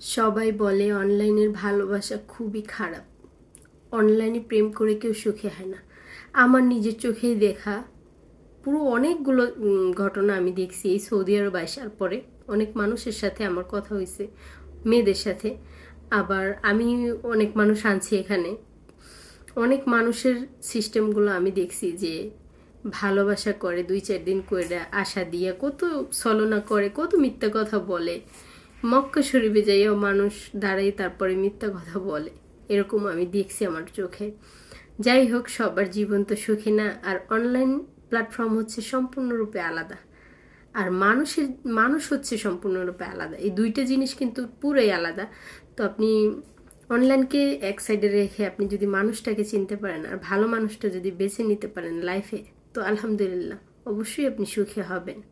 সবাই বলে অনলাইনের ভালোবাসা খুবই খারাপ। অনলাইনে প্রেম করে কেউ সুখে হয় না। আমার নিজের চোখেই দেখা পুরো অনেকগুলো ঘটনা আমি দেখছি এই সৌদি আরব আসার পরে। অনেক মানুষের সাথে আমার কথা হয়েছে, মেয়েদের সাথে। আবার আমি অনেক মানুষ আনছি এখানে। অনেক মানুষের সিস্টেমগুলো আমি দেখছি যে ভালোবাসা করে দুই চার দিন করে আশা দিয়ে কত ছলনা করে, কত মিথ্যা কথা বলে। মক্কা শরীফে যাইয়াও মানুষ দাঁড়াই তারপরে মিথ্যা কথা বলে। এরকম আমি দেখছি আমার চোখে। যাই হোক, সবার জীবন তো সুখী না, আর অনলাইন প্ল্যাটফর্ম হচ্ছে সম্পূর্ণরূপে আলাদা। আর মানুষের, মানুষ হচ্ছে সম্পূর্ণরূপে আলাদা। এই দুইটা জিনিস কিন্তু পুরোই আলাদা। তো আপনি অনলাইনকে এক সাইডে রেখে আপনি যদি মানুষটাকে চিনতে পারেন, আর ভালো মানুষটা যদি বেছে নিতে পারেন লাইফে তো আলহামদুলিল্লাহ, অবশ্যই আপনি সুখী হবেন।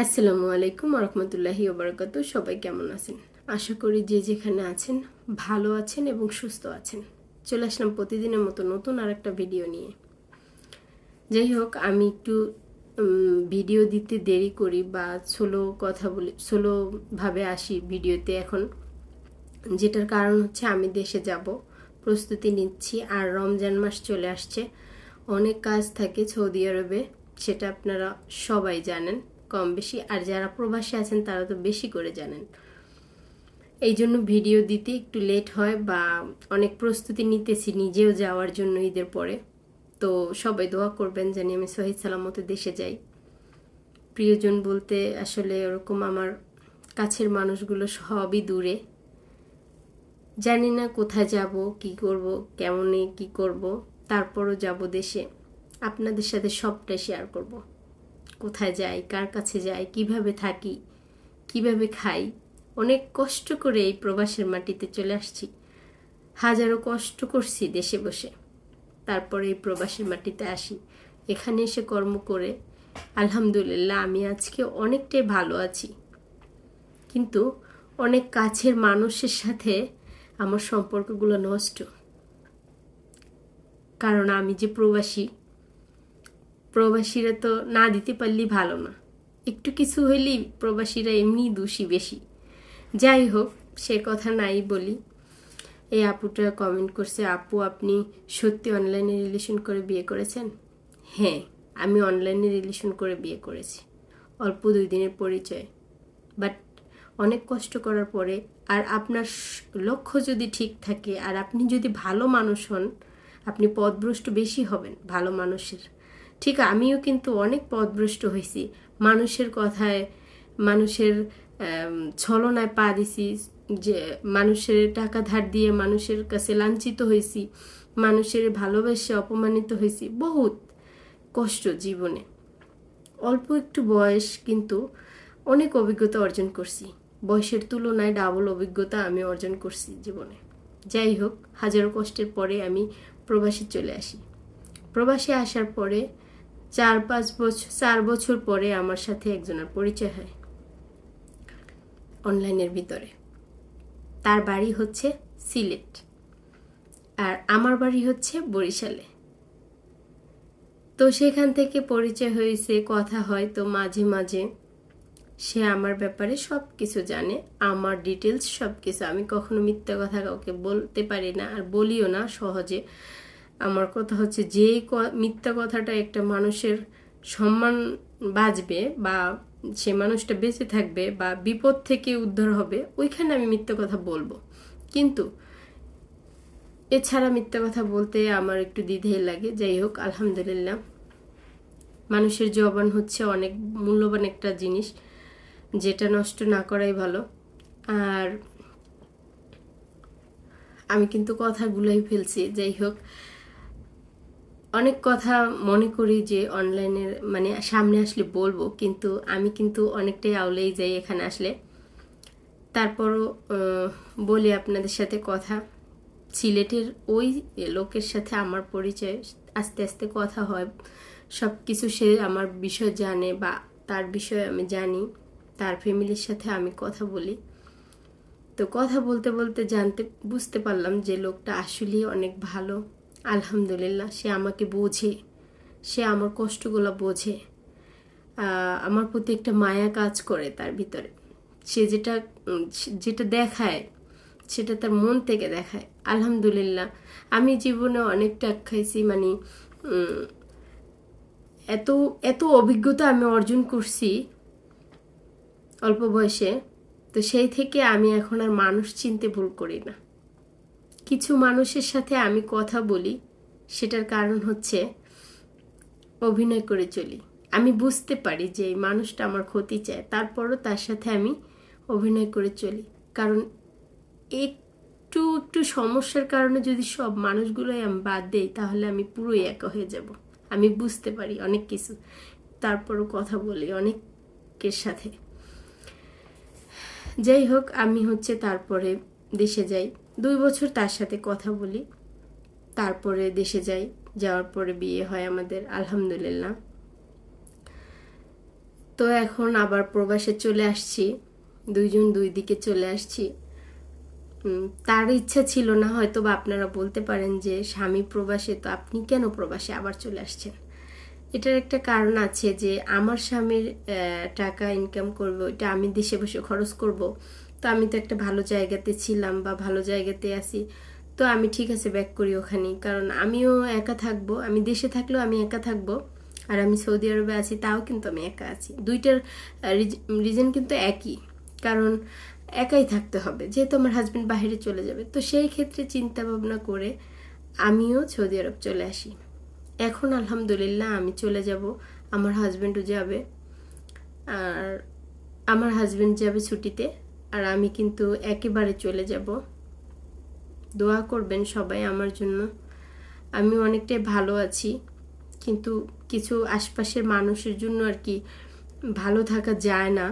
আসসালামু আলাইকুম রহমতুল্লাহি ওবরাকাতু সবাই কেমন আছেন? আশা করি যে যেখানে আছেন ভালো আছেন এবং সুস্থ আছেন। চলে আসলাম প্রতিদিনের মতো নতুন আর একটা ভিডিও নিয়ে। যাই হোক, আমি একটু ভিডিও দিতে দেরি করি বা সোলো কথা বলি সোলোভাবে আসি ভিডিওতে এখন। যেটার কারণ হচ্ছে আমি দেশে যাব, প্রস্তুতি নিচ্ছি আর রমজান মাস চলে আসছে। অনেক কাজ থাকে সৌদি আরবে, সেটা আপনারা সবাই জানেন। কম বেশি আর যারা প্রবাসী আছেন তারা তো বেশি করে জানেন। এই জন্য ভিডিও দিতে একটু লেট হয় বা অনেক প্রস্তুতি নিতেছি নিজেও যাওয়ার জন্য ঈদের পরে। তো সবাই দোয়া করবেন জানি আমি সহিদ সালামতে দেশে যাই। প্রিয়জন বলতে আসলে ওরকম আমার কাছের মানুষগুলো সবই দূরে। জানি না কোথায় যাব, কি করব, কেমনে কি করব, তারপরও যাব দেশে। আপনাদের সাথে সবটাই শেয়ার করব। কোথায় যাই, কার কাছে যাই, কীভাবে থাকি, কীভাবে খাই। অনেক কষ্ট করে এই প্রবাসের মাটিতে চলে আসছি। হাজারো কষ্ট করছি দেশে বসে। তারপরে এই প্রবাসের মাটিতে আসি। এখানে এসে কর্ম করে, আলহামদুলিল্লাহ আমি আজকে অনেকটাই ভালো আছি। কিন্তু অনেক কাছের মানুষের সাথে আমার সম্পর্কগুলো নষ্ট। কারণ আমি যে প্রবাসী প্রবাসীরা তো না দিতে পারলেই ভালো না। একটু কিছু হইলেই প্রবাসীরা এমনি দোষী বেশি। যাই হোক, সে কথা নাই বলি। এই আপুটা কমেন্ট করছে, আপু, আপনি সত্যি অনলাইনে রিলেশন করে বিয়ে করেছেন? হ্যাঁ আমি অনলাইনে রিলেশন করে বিয়ে করেছি। অল্প দুই দিনের পরিচয়। বাট অনেক কষ্ট করার পরে আর আপনার লক্ষ্য যদি ঠিক থাকে আর আপনি যদি ভালো মানুষ হন, আপনি পথভ্রষ্ট বেশি হবেন ভালো মানুষের। ঠিক, আমিও কিন্তু অনেক পথভ্রষ্ট হয়েছি। মানুষের কথায়, মানুষের ছলনায় পা দিছি, যে মানুষের টাকা ধার দিয়ে মানুষের কাছে লাঞ্ছিত হয়েছি, মানুষের ভালোবেসে অপমানিত হয়েছি, বহুত কষ্ট জীবনে। অল্প একটু বয়স কিন্তু অনেক অভিজ্ঞতা অর্জন করছি। বয়সের তুলনায় ডাবল অভিজ্ঞতা আমি অর্জন করছি জীবনে। যাই হোক, হাজারো কষ্টের পরে আমি প্রবাসী চলে আসি। প্রবাসে আসার পরে চার পাঁচ বছর, চার বছর পরে আমার সাথে একজনের পরিচয় হয় অনলাইনের ভিতরে। তার বাড়ি হচ্ছে সিলেট আর আমার বাড়ি হচ্ছে বরিশালে। তো সেখান থেকে পরিচয় হয়েছে, কথা হয়, তো মাঝে মাঝে সে আমার ব্যাপারে সব কিছু জানে, আমার ডিটেলস সব কিছু আমি কখনো মিথ্যা কথা কাউকে বলতে পারি না আর বলিও না সহজে। আমার কথা হচ্ছে যে ক- মিথ্যা কথাটা একটা মানুষের সম্মান বাঁচবে বা সে মানুষটা বেঁচে থাকবে বা বিপদ থেকে উদ্ধার হবে, ওইখানে আমি মিথ্যা কথা বলব। কিন্তু এছাড়া মিথ্যা কথা বলতে আমার একটু দ্বিধেই লাগে। যাই হোক, আলহামদুলিল্লাহ। মানুষের জবান হচ্ছে অনেক মূল্যবান একটা জিনিস, যেটা নষ্ট না করাই ভালো। আর আমি কিন্তু কথা গুলাই ফেলছি। যাই হোক অনেক কথা মনে করি যে অনলাইনের মানে সামনে আসলে বলব, কিন্তু আমি কিন্তু অনেকটাই আউলেই যাই এখানে আসলে। তারপরও বলি আপনাদের সাথে কথা। সিলেটের ওই লোকের সাথে আমার পরিচয়, আস্তে আস্তে কথা হয়। সব কিছু সে আমার বিষয় জানে বা তার বিষয়ে আমি জানি, তার ফ্যামিলির সাথে আমি কথা বলি। তো কথা বলতে বলতে জানতে, বুঝতে পারলাম যে লোকটা আসলেই অনেক ভালো। আলহামদুলিল্লাহ, সে আমাকে বোঝে। সে আমার কষ্টগুলো বোঝে। আমার প্রতি একটা মায়া কাজ করে তার ভিতরে। সে যেটা যেটা দেখায়, সেটা তার মন থেকে দেখায়। আলহামদুলিল্লাহ, আমি জীবনে অনেক টাক খাইছি মানে এত এত অভিজ্ঞতা আমি অর্জন করছি অল্প বয়সে, তো সেই থেকে আমি এখন আর মানুষ চিনতে ভুল করি না। কিছু মানুষের সাথে আমি কথা বলি, সেটার কারণ হচ্ছে অভিনয় করে চলি। আমি বুঝতে পারি যে এই মানুষটা আমার ক্ষতি চায়, তারপরও তার সাথে আমি অভিনয় করে চলি। কারণ একটু একটু সমস্যার কারণে যদি সব মানুষগুলোই আমি বাদ দেই, তাহলে আমি পুরোই একা হয়ে যাব। আমি বুঝতে পারি অনেক কিছু, তারপরও কথা বলি অনেকের সাথে। যাই হোক, আমি হচ্ছে তারপরে দেশে যাই। দুই বছর তার সাথে কথা বলি। তারপরে দেশে যাই। যাওয়ার পরে বিয়ে হয় আমাদের, আলহামদুলিল্লাহ। তো এখন আবার প্রবাসে চলে আসছি। দুইজন দুই দিকে চলে আসছি। তার ইচ্ছা ছিল না হয়তো বা আপনারা বলতে পারেন যে, স্বামী প্রবাসে, তো আপনি কেন প্রবাসে আবার চলে আসছেন? এটার একটা কারণ আছে যে, আমার স্বামীর টাকা ইনকাম করবে ওইটা আমি দেশে বসে খরচ করব। তো আমি তো একটা ভালো জায়গাতে ছিলাম বা ভালো জায়গাতে আছি। তো আমি ঠিক আছে ব্যাক করি ওখানে। কারণ আমিও একা থাকব, আমি দেশে থাকলেও আমি একা থাকব। আর আমি সৌদি আরবে আছি, তাও কিন্তু আমি একা আছি। দুইটার রিজন কিন্তু একই। কারণ একাই থাকতে হবে, যেহেতু আমার হাজব্যান্ড বাইরে চলে যাবে। তো সেই ক্ষেত্রে চিন্তা ভাবনা করে আমিও সৌদি আরব চলে আসি। এখন আলহামদুলিল্লাহ আমি চলে যাব, আমার হাজব্যান্ডও যাবে। আর আমার হাজব্যান্ড যাবে ছুটিতে। আর আমি কিন্তু একেবারে চলে যাব। দোয়া করবেন সবাই আমার জন্য। আমি অনেকটাই ভালো আছি, কিন্তু কিছু আশপাশের মানুষের জন্য আর কি ভালো থাকা যায় না।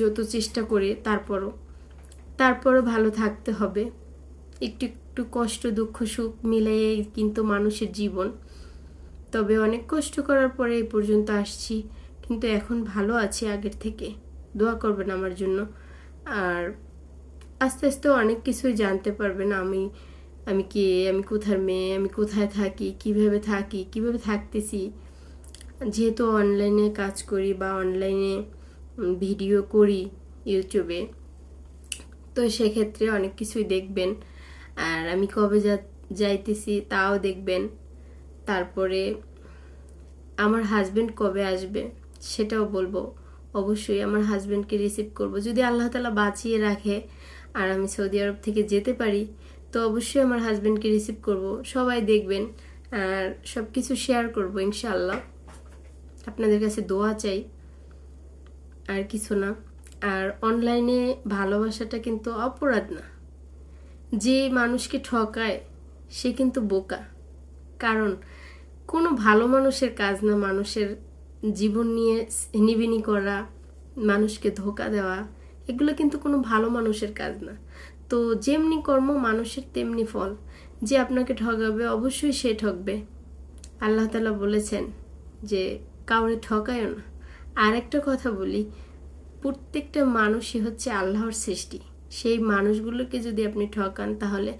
যত চেষ্টা করে তারপরও তারপরও ভালো থাকতে হবে। একটু একটু কষ্ট, দুঃখ, সুখ মিলিয়ে কিন্তু মানুষের জীবন। তবে অনেক কষ্ট করার পরে এই পর্যন্ত আসছি, কিন্তু এখন ভালো আছি আগের থেকে। দোয়া করবেন আমার জন্য। আর আস্তে আস্তে অনেক কিছুই জানতে পারবেন আমি আমি কে, আমি কোথার মেয়ে, আমি কোথায় থাকি, কীভাবে থাকি, কীভাবে থাকতেছি। যেহেতু অনলাইনে কাজ করি বা অনলাইনে ভিডিও করি ইউটিউবে তো সেক্ষেত্রে অনেক কিছুই দেখবেন। আর আমি কবে যা, যাইতেছি তাও দেখবেন। তারপরে আমার হাজবেন্ড কবে আসবে সেটাও বলব। অবশ্যই আমার হাজব্যান্ডকে রিসিভ করব। যদি আল্লাহ তালা বাঁচিয়ে রাখে আর আমি সৌদি আরব থেকে যেতে পারি, তো অবশ্যই আমার হাজব্যান্ডকে রিসিভ করব। সবাই দেখবেন আর সব কিছু শেয়ার করব ইনশাল্লাহ আপনাদের কাছে দোয়া চাই, আর কিছু না। আর অনলাইনে ভালোবাসাটা কিন্তু অপরাধ না। যে মানুষকে ঠকায়, সে কিন্তু বোকা। কারণ কোনো ভালো মানুষের কাজ না মানুষের জীবন নিয়ে নিবিনি করা, মানুষকে ধোকা দেওয়া, এগুলো কিন্তু কোনো ভালো মানুষের কাজ না। তো যেমনি কর্ম মানুষের তেমনি ফল। যে আপনাকে ঠকাবে অবশ্যই সে ঠকবে। আল্লাহ তালা বলেছেন যে, কাউরে ঠকায়ও না। আর একটা কথা বলি, প্রত্যেকটা মানুষই হচ্ছে আল্লাহর সৃষ্টি। সেই মানুষগুলোকে যদি আপনি ঠকান, তাহলে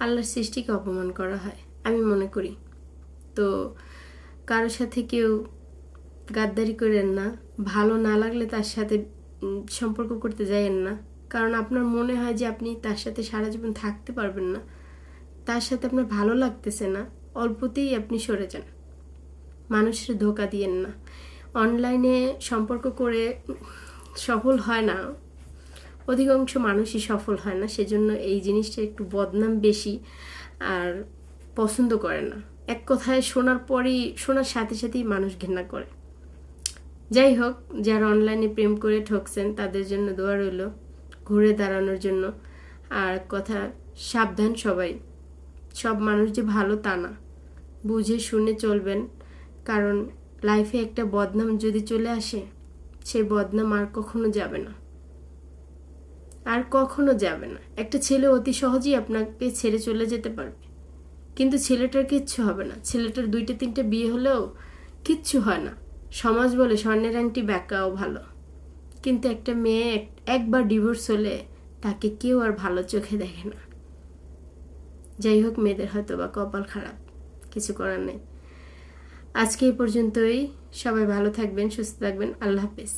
আল্লাহর সৃষ্টিকে অপমান করা হয়। আমি মনে করি। তো কারোর সাথে কেউ গাদ্দারি করেন না, ভালো না লাগলে তার সাথে সম্পর্ক করতে যাইয়েন না। কারণ আপনার মনে হয় যে আপনি তার সাথে সারা জীবন থাকতে পারবেন না। তার সাথে আপনার ভালো লাগতেছে না, অল্পতেই আপনি সরে যান। মানুষের ধোকা দিয়েন না। অনলাইনে সম্পর্ক করে সফল হয় না। অধিকাংশ মানুষই সফল হয় না, সেজন্য এই জিনিসটা একটু বদনাম বেশি আর পছন্দ করে না। এক কথায় শোনার পরই, শোনার সাথে সাথেই মানুষ ঘৃণা করে। যাই হোক যারা অনলাইনে প্রেম করে ঠকছেন, তাদের জন্য দোয়া রইল ঘুরে দাঁড়ানোর জন্য। আর কথা, সাবধান সবাই। সব মানুষ যে ভালো তা না। বুঝে শুনে চলবেন। কারণ লাইফে একটা বদনাম যদি চলে আসে সেই বদনাম আর কখনো যাবে না। আর কখনো যাবে না। একটা ছেলে অতি সহজেই আপনাকে ছেড়ে চলে যেতে পারবে। কিন্তু ছেলেটার কিচ্ছু হবে না। ছেলেটার দুইটা তিনটে বিয়ে হলেও কিচ্ছু হয় না। সমাজ বলে স্বর্ণের আংটি ব্যাকাও ভালো। কিন্তু একটা মেয়ে একবার ডিভোর্স হলে তাকে কেউ আর ভালো চোখে দেখে না। যাই হোক, মেয়েদের হয়তো বা কপাল খারাপ, কিছু করার নেই। আজকে এই পর্যন্তই। সবাই ভালো থাকবেন, সুস্থ থাকবেন। আল্লাহ হাফিজ।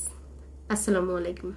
আসসালামু আলাইকুম।